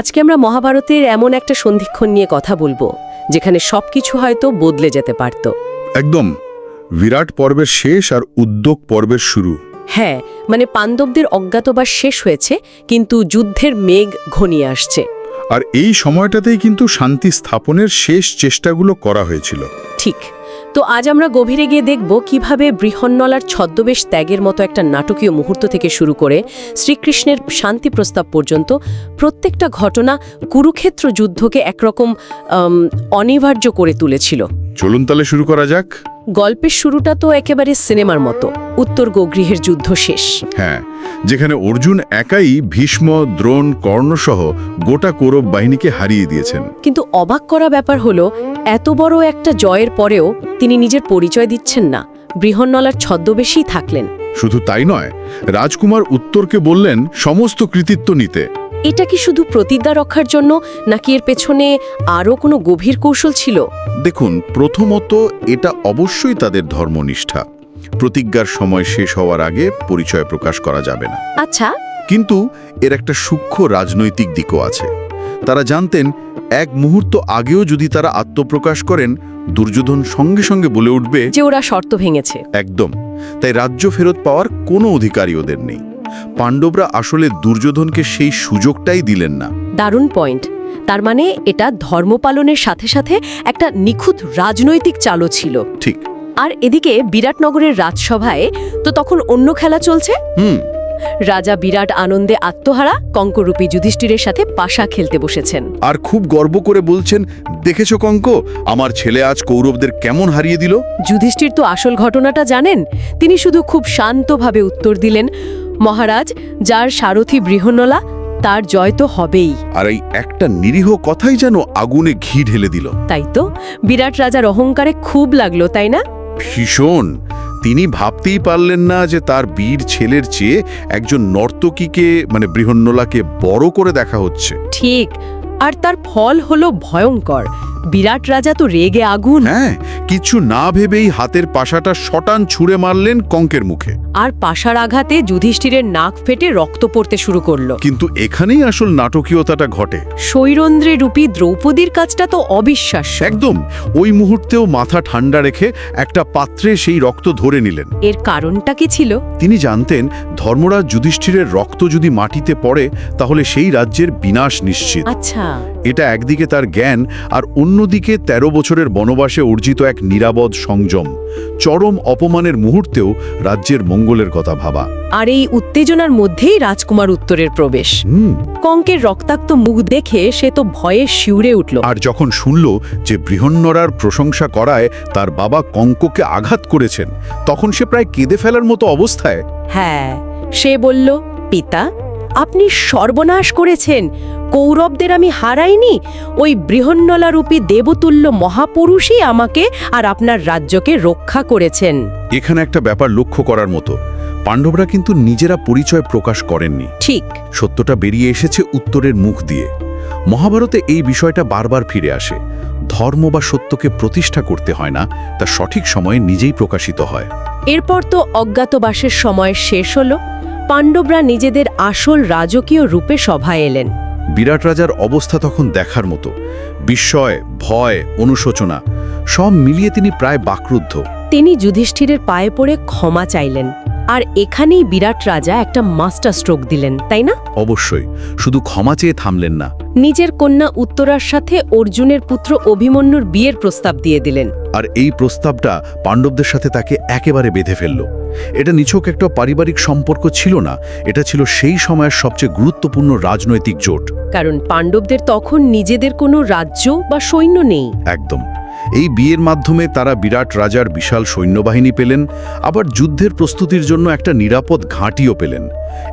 আজকে আমরা মহাভারতের এমন একটা সন্ধিক্ষণ নিয়ে কথা বলব যেখানে সবকিছু হয়তো বদলে যেতে পারত। একদম। বিরাট পর্বের শেষ আর উদ্যোগ পর্বের শুরু। হ্যাঁ মানে পাণ্ডবদের অজ্ঞাতবাস শেষ হয়েছে কিন্তু যুদ্ধের মেঘ ঘনিয়ে আসছে। আর এই সময়টাতেই কিন্তু শান্তি স্থাপনের শেষ চেষ্টাগুলো করা হয়েছিল। ঠিক। তো আজ আমরা গভীরে গিয়ে দেখব কীভাবে বৃহন্নলার ছদ্মবেশ ত্যাগের মতো একটা নাটকীয় মুহূর্ত থেকে শুরু করে শ্রীকৃষ্ণের শান্তি প্রস্তাব পর্যন্ত প্রত্যেকটা ঘটনা কুরুক্ষেত্র যুদ্ধকে একরকম অনিবার্য করে তুলেছিল। চলুন তাহলে শুরু করা যাক। গল্পের শুরুটা তো একেবারে সিনেমার মতো। উত্তর গোগৃহের যুদ্ধ শেষ। হ্যাঁ যেখানে অর্জুন একাই ভীষ্ম দ্রোণ কর্ণসহ গোটা কৌরব বাহিনীকে হারিয়ে দিয়েছেন। কিন্তু অবাক করা ব্যাপার হলো এত বড় একটা জয়ের পরেও তিনি নিজের পরিচয় দিচ্ছেন না। বৃহন্নলার ছদ্মবেশেই থাকলেন। শুধু তাই নয় রাজকুমার উত্তরকে বললেন সমস্ত কৃতিত্ব নিতে। এটা কি শুধু প্রতিজ্ঞা রক্ষার জন্য নাকি এর পেছনে আরও কোনো গভীর কৌশল ছিল? দেখুন প্রথমত এটা অবশ্যই তাদের ধর্মনিষ্ঠা। প্রতিজ্ঞার সময় শেষ হওয়ার আগে পরিচয় প্রকাশ করা যাবে না। আচ্ছা। কিন্তু এর একটা সূক্ষ্ম রাজনৈতিক দিকও আছে। তারা জানতেন এক মুহূর্ত আগেও যদি তারা আত্মপ্রকাশ করেন দুর্যোধন সঙ্গে সঙ্গে বলে উঠবে যে ওরা শর্ত ভেঙেছে। একদম। তাই রাজ্য ফেরত পাওয়ার কোনো অধিকারই ওদের নেই। পাণ্ডবরা আসলে দুর্যোধনকে সেই সুযোগটাই দিলেন না। দারুণ পয়েন্ট। তার মানে এটা ধর্ম পালনের সাথে সাথে একটা নিখুঁত রাজনৈতিক চালও ছিল। ঠিক। আর এদিকে বিরাটনগরের রাজসভায় তো তখন অন্য খেলা চলছে? হুম। রাজা বিরাট আনন্দে আত্মহারা কঙ্করূপী যুধিষ্ঠিরের সাথে পাশা খেলতে বসেছেন। আর খুব গর্ব করে বলছেন দেখেছ কঙ্ক আমার ছেলে আজ কৌরবদের কেমন হারিয়ে দিল? যুধিষ্ঠির তো আসল ঘটনাটা জানেন। তিনি শুধু খুব শান্তভাবে উত্তর দিলেন মহারাজ যার সারথি বৃহন্নলা তার জয় তো হবেই। আর এই একটা নিরীহ কথাই যেন আগুনে ঘি ঢেলে দিল। তাই তো? বিরাট রাজার অহংকারে খুব লাগল তাই না? ভীষণ। তিনি ভাবতেই পারলেন না যে তার বীর ছেলের চেয়ে একজন নর্তকীকে মানে বৃহন্নলাকে বড় করে দেখা হচ্ছে। ঠিক। আর তার ফল হলো ভয়ঙ্কর। বিরাট রাজা তো রেগে আগুন। হ্যাঁ কিছু না ভেবেই হাতের পাশাটা শটান ছুঁড়ে মারলেন কঙ্কের মুখে। আর পাশার আঘাতে যুধিষ্ঠিরের নাক ফেটে রক্ত পড়তে শুরু করল। কিন্তু এখানেই আসল নাটকীয়তাটা ঘটে। সৈরন্দ্রে রূপী দ্রৌপদীর কাজটা তো অবিশ্বাস্য। একদম ওই মুহূর্তেও মাথা ঠান্ডা রেখে একটা পাত্রে সেই রক্ত ধরে নিলেন। এর কারণটা কি ছিল? তিনি জানতেন ধর্মরাজ যুধিষ্ঠিরের রক্ত যদি মাটিতে পড়ে তাহলে সেই রাজ্যের বিনাশ নিশ্চিত। আচ্ছা। এটা একদিকে তার জ্ঞান আর অন্যদিকে ১৩ বছরের বনবাসে অর্জিত এক নিরাপদ সংযম চরম অপমানের মুহূর্তেও রাজ্যের মঙ্গলের কথা ভাবা। আর এই উত্তেজনার মধ্যেই রাজকুমার উত্তরের প্রবেশ। কঙ্কের রক্তাক্ত মুখ দেখে সে তো ভয়ে শিউরে উঠল। আর যখন শুনল যে বৃহন্নরার প্রশংসা করায় তার বাবা কঙ্ককে আঘাত করেছেন তখন সে প্রায় কেঁদে ফেলার মতো অবস্থায়। হ্যাঁ সে বলল পিতা আপনি সর্বনাশ করেছেন। কৌরবদের আমি হারাইনি। ওই বৃহন্নলারূপী দেবতুল্য মহাপুরুষই আমাকে আর আপনার রাজ্যকে রক্ষা করেছেন। এখানে একটা ব্যাপার লক্ষ্য করার মতো। পাণ্ডবরা কিন্তু নিজেরা পরিচয় প্রকাশ করেননি। ঠিক। সত্যটা বেরিয়ে এসেছে উত্তরের মুখ দিয়ে। মহাভারতে এই বিষয়টা বারবার ফিরে আসে। ধর্ম বা সত্যকে প্রতিষ্ঠা করতে হয় না তা সঠিক সময়ে নিজেই প্রকাশিত হয়। এরপর তো অজ্ঞাতবাসের সময় শেষ হল। পাণ্ডবরা নিজেদের আসল রাজকীয় রূপে সভায় এলেন। বিরাট রাজার অবস্থা তখন দেখার মতো। বিস্ময়, ভয়, অনুশোচনা, সব মিলিয়ে তিনি প্রায় বাকরুদ্ধ। তিনি যুধিষ্ঠিরের পায়ে পড়ে ক্ষমা চাইলেন। আর এখানেই বিরাট রাজা একটা মাস্টার স্ট্রোক দিলেন তাই না? অবশ্যই শুধু ক্ষমা চেয়ে থামলেন না। নিজের কন্যা উত্তরার সাথে অর্জুনের পুত্র অভিমন্যুর বিয়ের প্রস্তাব দিয়ে দিলেন। আর এই প্রস্তাবটা পাণ্ডবদের সাথে তাকে একেবারে বেঁধে ফেলল। এটা নিছক একটা পারিবারিক সম্পর্ক ছিল না এটা ছিল সেই সময়ের সবচেয়ে গুরুত্বপূর্ণ রাজনৈতিক জোট। কারণ পাণ্ডবদের তখন নিজেদের কোনো রাজ্য বা সৈন্য নেই। একদম। এই বিয়ের মাধ্যমে তারা বিরাট রাজার বিশাল সৈন্যবাহিনী পেলেন আবার যুদ্ধের প্রস্তুতির জন্য একটা নিরাপদ ঘাঁটিও পেলেন।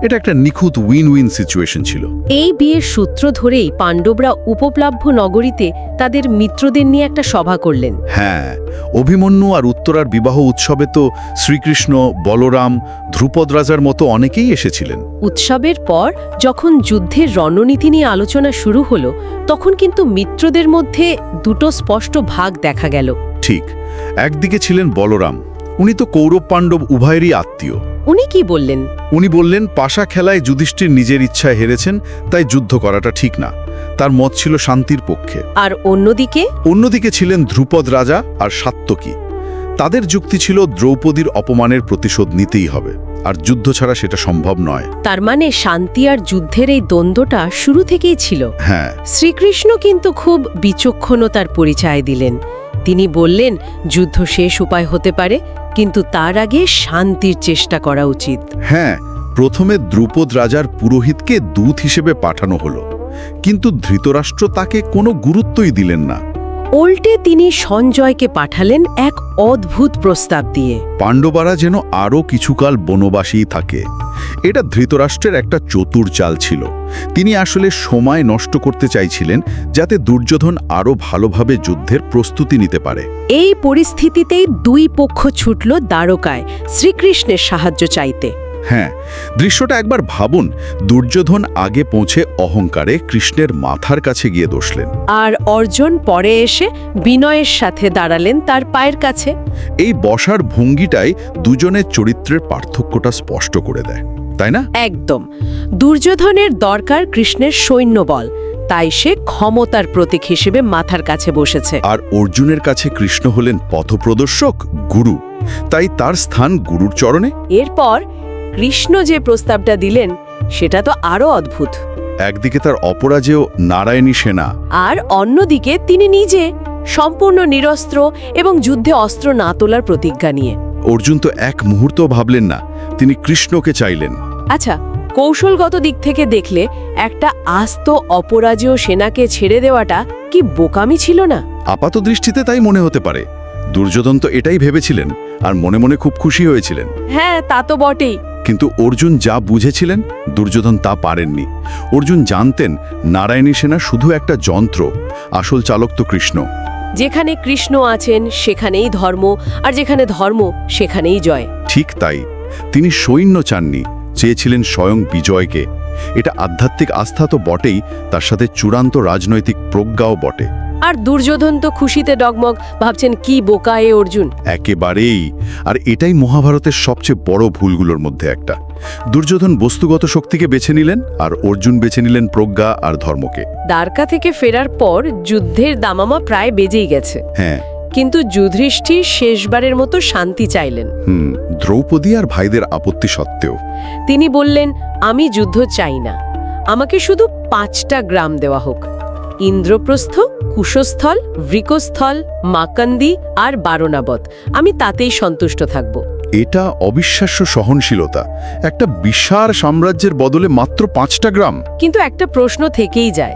এটা একটা নিখুঁত উইন উইন সিচুয়েশন ছিল। এই বিয়ের সূত্র ধরেই পাণ্ডবরা উপপ্লাভ্য নগরীতে তাদের মিত্রদের নিয়ে একটা সভা করলেন। হ্যাঁ অভিমন্যু আর উত্তরার বিবাহ উৎসবে তো শ্রীকৃষ্ণ বলরাম ধ্রুপদ রাজার মতো অনেকেই এসেছিলেন। উৎসবের পর যখন যুদ্ধের রণনীতি নিয়ে আলোচনা শুরু হলো তখন কিন্তু মিত্রদের মধ্যে দুটো স্পষ্ট ভাগ দেখা গেল। ঠিক একদিকে ছিলেন বলরাম উনি তো কৌরব পাণ্ডব উভয়েরই আত্মীয়। উনি কি বললেন? উনি বললেন পাশা খেলায় যুধিষ্ঠির নিজের ইচ্ছায় হেরেছেন তাই যুদ্ধ করাটা ঠিক না তার মত ছিল শান্তির পক্ষে। আর অন্যদিকে? অন্যদিকে ছিলেন ধ্রুপদ রাজা আর সাত্তকী তাদের যুক্তি ছিল দ্রৌপদীর অপমানের প্রতিশোধ নিতেই হবে আর যুদ্ধ ছাড়া সেটা সম্ভব নয়। তার মানে শান্তি আর যুদ্ধের এই দ্বন্দ্বটা শুরু থেকেই ছিল। হ্যাঁ। শ্রীকৃষ্ণ কিন্তু খুব বিচক্ষণতার পরিচয় দিলেন। তিনি বললেন যুদ্ধ শেষ উপায় হতে পারে কিন্তু তার আগে শান্তির চেষ্টা করা উচিত। হ্যাঁ প্রথমে দ্রুপদ রাজার পুরোহিতকে দূত হিসেবে পাঠানো হলো কিন্তু ধৃতরাষ্ট্র তাকে কোনো গুরুত্বই দিলেন না। উল্টে তিনি সঞ্জয়কে পাঠালেন এক অদ্ভুত প্রস্তাব দিয়ে। পাণ্ডবারা যেন আরও কিছুকাল বনবাসী থাকে। এটা ধৃতরাষ্ট্রের একটা চতুর চাল ছিল। তিনি আসলে সময় নষ্ট করতে চাইছিলেন যাতে দুর্যোধন আরও ভালোভাবে যুদ্ধের প্রস্তুতি নিতে পারে। এই পরিস্থিতিতেই দুই পক্ষ ছুটল দ্বারকায় শ্রীকৃষ্ণের সাহায্য চাইতে। হ্যাঁ দৃশ্যটা একবার ভাবুন দুর্যোধন আগে পৌঁছে অহংকারে কৃষ্ণের মাথার কাছে গিয়ে দোষলেন। আর অর্জুন পরে এসে বিনয়ের সাথে দাঁড়ালেন তার পায়ের কাছে। এই বসার ভঙ্গিটাই দুজনের চরিত্রের পার্থক্যটা স্পষ্ট করে দেয় তাই না? একদম। দুর্যোধনের দরকার কৃষ্ণের সৈন্যবল তাই সে ক্ষমতার প্রতীক হিসেবে মাথার কাছে বসেছে। আর অর্জুনের কাছে কৃষ্ণ হলেন পথপ্রদর্শক গুরু তাই তার স্থান গুরুর চরণে। এরপর কৃষ্ণ যে প্রস্তাবটা দিলেন সেটা তো আরও অদ্ভুত। একদিকে তার অপরাজেয় নারায়ণী সেনা। আর অন্যদিকে তিনি নিজে সম্পূর্ণ নিরস্ত্র এবং যুদ্ধে অস্ত্র না তোলার প্রতিজ্ঞা নিয়ে। অর্জুন তো এক মুহূর্ত ভাবলেন না তিনি কৃষ্ণকে চাইলেন। আচ্ছা কৌশলগত দিক থেকে দেখলে একটা আস্ত অপরাজেয় সেনাকে ছেড়ে দেওয়াটা কি বোকামি ছিল না? আপাত দৃষ্টিতে তাই মনে হতে পারে। দুর্যোধন তো এটাই ভেবেছিলেন আর মনে মনে খুব খুশি হয়েছিলেন। হ্যাঁ তা তো বটেই। কিন্তু অর্জুন যা বুঝেছিলেন দুর্যোধন তা পারেননি। অর্জুন জানতেন নারায়ণী সেনা শুধু একটা যন্ত্র আসল চালক তো কৃষ্ণ। যেখানে কৃষ্ণ আছেন সেখানেই ধর্ম আর যেখানে ধর্ম সেখানেই জয়। ঠিক তাই। তিনি সৈন্য চাননি চেয়েছিলেন স্বয়ং বিজয়কে। এটা আধ্যাত্মিক আস্থা তো বটেই তার সাথে চূড়ান্ত রাজনৈতিক প্রজ্ঞাও বটে। আর দুর্যোধন তো খুশিতে ডগমগ ভাবছেন কি বোকা এ অর্জুন। একেবারেই। আর এটাই মহাভারতের সবচেয়ে বড় ভুলগুলোর মধ্যে একটা। দুর্যোধন বস্তুগত শক্তিকে বেছে নিলেন আর অর্জুন বেছে নিলেন প্রজ্ঞা আর ধর্মকে। দ্বারকা থেকে ফেরার পর যুদ্ধের দামামা প্রায় বেজেই গেছে। হ্যাঁ। কিন্তু যুধিষ্ঠির শেষবারের মতো শান্তি চাইলেন। হুম দ্রৌপদী আর ভাইদের আপত্তি সত্ত্বেও। তিনি বললেন আমি যুদ্ধ চাই না। আমাকে শুধু পাঁচটা গ্রাম দেওয়া হোক। ইন্দ্রপ্রস্থ কুশস্থল বৃকস্থল মাকান্দি আর বারণাবত। আমি তাতেই সন্তুষ্ট থাকব। এটা অবিশ্বাস্য সহনশীলতা। একটা বিশাল সাম্রাজ্যের বদলে মাত্র পাঁচটা গ্রাম। কিন্তু একটা প্রশ্ন থেকেই যায়।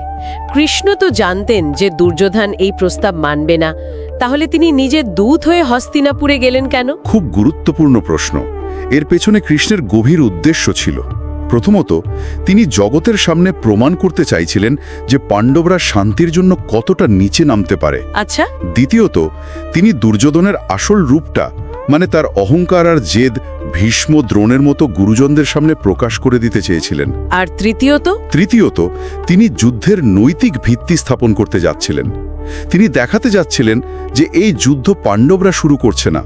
কৃষ্ণ তো জানতেন যে দুর্যোধন এই প্রস্তাব মানবে না। তাহলে তিনি নিজে দূত হয়ে হস্তিনাপুরে গেলেন কেন? খুব গুরুত্বপূর্ণ প্রশ্ন। এর পেছনে কৃষ্ণের গভীর উদ্দেশ্য ছিল। প্রথমত তিনি জগতের সামনে প্রমাণ করতে চাইছিলেন যে পাণ্ডবরা শান্তির জন্য কতটা নিচে নামতে পারে। আচ্ছা। দ্বিতীয়ত তিনি দুর্যোধনের আসল রূপটা মানে তার অহংকার আর জেদ ভীষ্ম দ্রোণের মতো গুরুজনদের সামনে প্রকাশ করে দিতে চেয়েছিলেন। আর তৃতীয়ত? তৃতীয়ত তিনি যুদ্ধের নৈতিক ভিত্তি স্থাপন করতে যাচ্ছিলেন। তিনি দেখাতে যাচ্ছিলেন যে এই যুদ্ধ পাণ্ডবরা শুরু করছে না।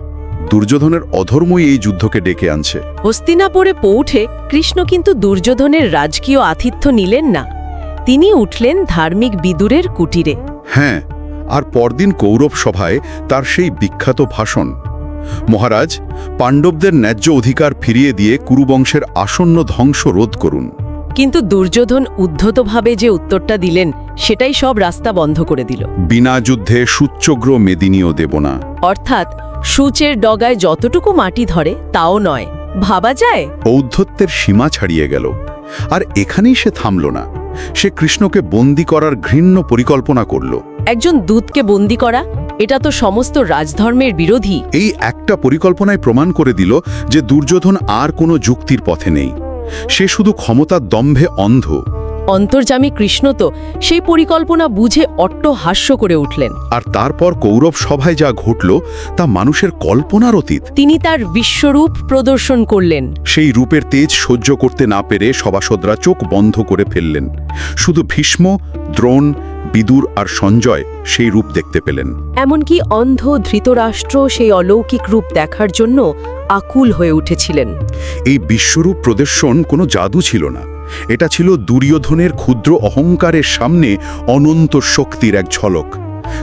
দুর্যোধনের অধর্মই এই যুদ্ধকে ডেকে আনছে। হস্তিনাপুরে পৌঁছে কৃষ্ণ কিন্তু দুর্যোধনের রাজকীয় আতিথ্য নিলেন না। তিনি উঠলেন ধার্মিক বিদুরের কুটিরে। হ্যাঁ আর পরদিন কৌরব সভায় তার সেই বিখ্যাত ভাষণ। মহারাজ পাণ্ডবদের ন্যায্য অধিকার ফিরিয়ে দিয়ে কুরুবংশের আসন্ন ধ্বংস রোধ করুন। কিন্তু দুর্যোধন উদ্ধতভাবে যে উত্তরটা দিলেন সেটাই সব রাস্তা বন্ধ করে দিল। বিনা যুদ্ধে সূচ্যগ্র মেদিনীয় দেব না। অর্থাৎ সূচের ডগায় যতটুকু মাটি ধরে তাও নয়। ভাবা যায়? ঔদ্ধত্যের সীমা ছাড়িয়ে গেল। আর এখানেই সে থামল না। সে কৃষ্ণকে বন্দি করার ঘৃণ্য পরিকল্পনা করল। একজন দূতকে বন্দি করা এটা তো সমস্ত রাজধর্মের বিরোধী। এই একটা পরিকল্পনায় প্রমাণ করে দিল যে দুর্যোধন আর কোনো যুক্তির পথে নেই। সে শুধু ক্ষমতার দম্ভে অন্ধ। অন্তর্জামী কৃষ্ণ তো সেই পরিকল্পনা বুঝে অট্ট হাস্য করে উঠলেন। আর তারপর কৌরব সভায় যা ঘটল তা মানুষের কল্পনার অতীত। তিনি তার বিশ্বরূপ প্রদর্শন করলেন। সেই রূপের তেজ সহ্য করতে না পেরে সভাসদরা চোখ বন্ধ করে ফেললেন। শুধু ভীষ্ম দ্রোণ বিদুর আর সঞ্জয় সেই রূপ দেখতে পেলেন। এমনকি অন্ধ ধৃতরাষ্ট্র সেই অলৌকিক রূপ দেখার জন্য আকুল হয়ে উঠেছিলেন। এই বিশ্বরূপ প্রদর্শন কোনো জাদু ছিল না। এটা ছিল দুর্যোধনের ক্ষুদ্র অহংকারের সামনে অনন্ত শক্তির এক ঝলক।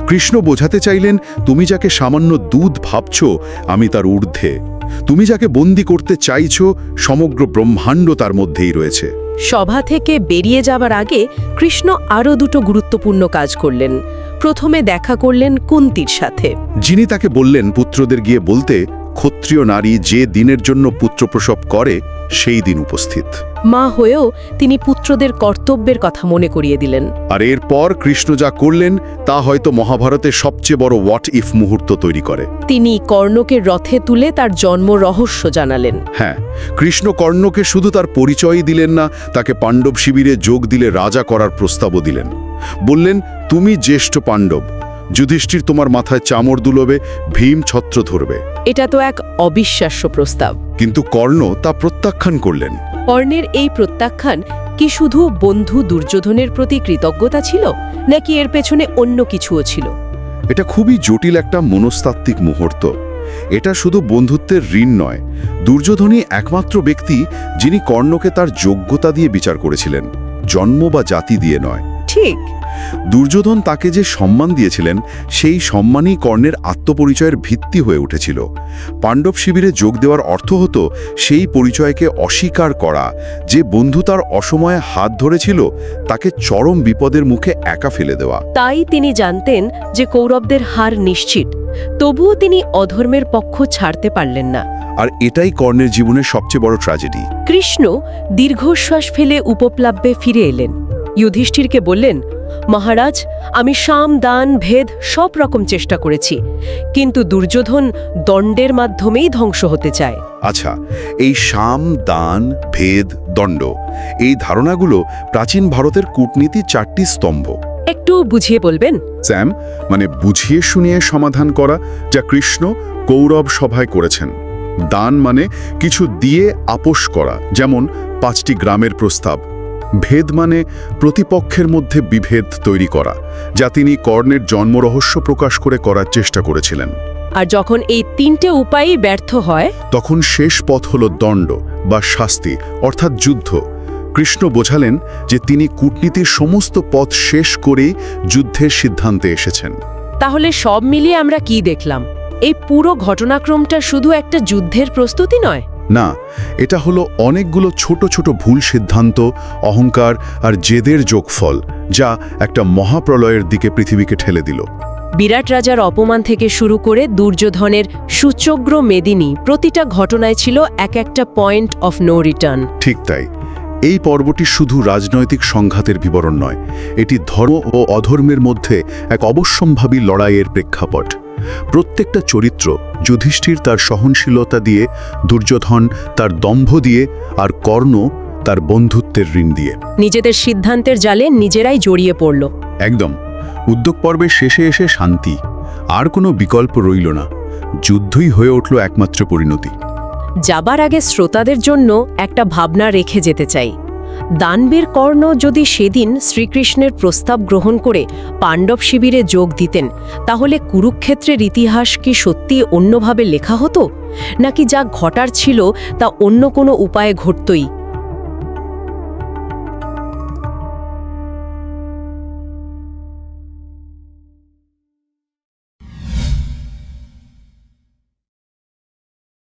কৃষ্ণ বোঝাতে চাইলেন তুমি যাকে সামান্য দুধ ভাবছ আমি তার ঊর্ধ্বে। তুমি যাকে বন্দি করতে চাইছ সমগ্র ব্রহ্মাণ্ড তার মধ্যেই রয়েছে। সভা থেকে বেরিয়ে যাবার আগে কৃষ্ণ আরও দুটো গুরুত্বপূর্ণ কাজ করলেন। প্রথমে দেখা করলেন কুন্তির সাথে। যিনি তাকে বললেন পুত্রদের গিয়ে বলতে ক্ষত্রিয় নারী যে দিনের জন্য পুত্রপ্রসব করে সেই দিন উপস্থিত। মা হয়েও তিনি পুত্রদের কর্তব্যের কথা মনে করিয়ে দিলেন। আর এরপর কৃষ্ণ যা করলেন তা হয়তো মহাভারতের সবচেয়ে বড় হোয়াট ইফ মুহূর্ত তৈরি করে। তিনি কর্ণকে রথে তুলে তার জন্ম রহস্য জানালেন। হ্যাঁ কৃষ্ণ কর্ণকে শুধু তার পরিচয়ই দিলেন না তাকে পাণ্ডব শিবিরে যোগ দিলে রাজা করার প্রস্তাবও দিলেন। বললেন তুমি জ্যেষ্ঠ পাণ্ডব যুধিষ্ঠির তোমার মাথায় চামর দুলবে ভীম ছত্র ধরবে। এটা তো এক অবিশ্বাস্য প্রস্তাব। কিন্তু কর্ণ তা প্রত্যাখ্যান করলেন। কর্ণের এই প্রত্যাখ্যান কি শুধু বন্ধু দুর্যোধনের প্রতি কৃতজ্ঞতা ছিল নাকি এর পেছনে অন্য কিছুও ছিল? এটা খুবই জটিল একটা মনস্তাত্ত্বিক মুহূর্ত। এটা শুধু বন্ধুত্বের ঋণ নয় দুর্যোধনই একমাত্র ব্যক্তি যিনি কর্ণকে তার যোগ্যতা দিয়ে বিচার করেছিলেন জন্ম বা জাতি দিয়ে নয়। ঠিক। দুর্যোধন তাকে যে সম্মান দিয়েছিলেন সেই সম্মানই কর্ণের আত্মপরিচয়ের ভিত্তি হয়ে উঠেছিল। পাণ্ডব শিবিরে যোগ দেওয়ার অর্থ হতো সেই পরিচয়কে অস্বীকার করা যে বন্ধু তার অসময়ে হাত ধরেছিল তাকে চরম বিপদের মুখে একা ফেলে দেওয়া। তাই তিনি জানতেন যে কৌরবদের হার নিশ্চিত তবুও তিনি অধর্মের পক্ষ ছাড়তে পারলেন না। আর এটাই কর্ণের জীবনের সবচেয়ে বড় ট্র্যাজেডি কৃষ্ণ দীর্ঘশ্বাস ফেলে উপপ্লাব্যে ফিরে এলেন। যুধিষ্ঠিরকে বললেন মহারাজ আমি সাম দান ভেদ সব রকম চেষ্টা করেছি কিন্তু দুর্যোধন দণ্ডের মাধ্যমেই ধ্বংস হতে চায়। আচ্ছা এই সাম দান ভেদ দণ্ড এই ধারণাগুলো প্রাচীন ভারতের কূটনীতির চারটি স্তম্ভ। একটু বুঝিয়ে বলবেন? স্যাম মানে বুঝিয়ে শুনিয়ে সমাধান করা যা কৃষ্ণ কৌরব সভায় করেছেন। দান মানে কিছু দিয়ে আপোষ করা যেমন পাঁচটি গ্রামের প্রস্তাব ভেদ মানে প্রতিপক্ষের মধ্যে বিভেদ তৈরি করা যা তিনি কর্ণের জন্মরহস্য প্রকাশ করে করার চেষ্টা করেছিলেন। আর যখন এই তিনটে উপায়ই ব্যর্থ হয় তখন শেষ পথ হল দণ্ড বা শাস্তি অর্থাৎ যুদ্ধ। কৃষ্ণ বোঝালেন যে তিনি কূটনীতির সমস্ত পথ শেষ করে যুদ্ধের সিদ্ধান্তে এসেছেন। তাহলে সব মিলিয়ে আমরা কি দেখলাম? এই পুরো ঘটনাক্রমটা শুধু একটা যুদ্ধের প্রস্তুতি নয়? না এটা হলো অনেকগুলো ছোট ছোট ভুল সিদ্ধান্ত অহংকার আর জেদের যোগফল যা একটা মহাপ্রলয়ের দিকে পৃথিবীকে ঠেলে দিল। বিরাট রাজার অপমান থেকে শুরু করে দুর্যোধনের সুচগ্র মেদিনী প্রতিটা ঘটনায় ছিল এক একটা পয়েন্ট অফ নো রিটার্ন ঠিক তাই। এই পর্বটি শুধু রাজনৈতিক সংঘাতের বিবরণ নয় এটি ধর্ম ও অধর্মের মধ্যে এক অবশ্যম্ভাবী লড়াইয়ের প্রেক্ষাপট। প্রত্যেকটা চরিত্র যুধিষ্ঠির তার সহনশীলতা দিয়ে দুর্যোধন তার দম্ভ দিয়ে আর কর্ণ তার বন্ধুত্বের ঋণ দিয়ে। নিজেদের সিদ্ধান্তের জালে নিজেরাই জড়িয়ে পড়ল। একদম। উদ্যোগ পর্বের শেষে এসে শান্তি। আর কোনো বিকল্প রইল না। যুদ্ধই হয়ে উঠল একমাত্র পরিণতি। যাবার আগে শ্রোতাদের জন্য একটা ভাবনা রেখে যেতে চাই। দানবীর কর্ণ যদি সেদিন শ্রীকৃষ্ণের প্রস্তাব গ্রহণ করে পাণ্ডব শিবিরে যোগ দিতেন, তাহলে কুরুক্ষেত্রের ইতিহাস কি সত্যি অন্যভাবে লেখা হতো? নাকি যা ঘটার ছিল তা অন্য কোনো উপায়ে ঘটতই?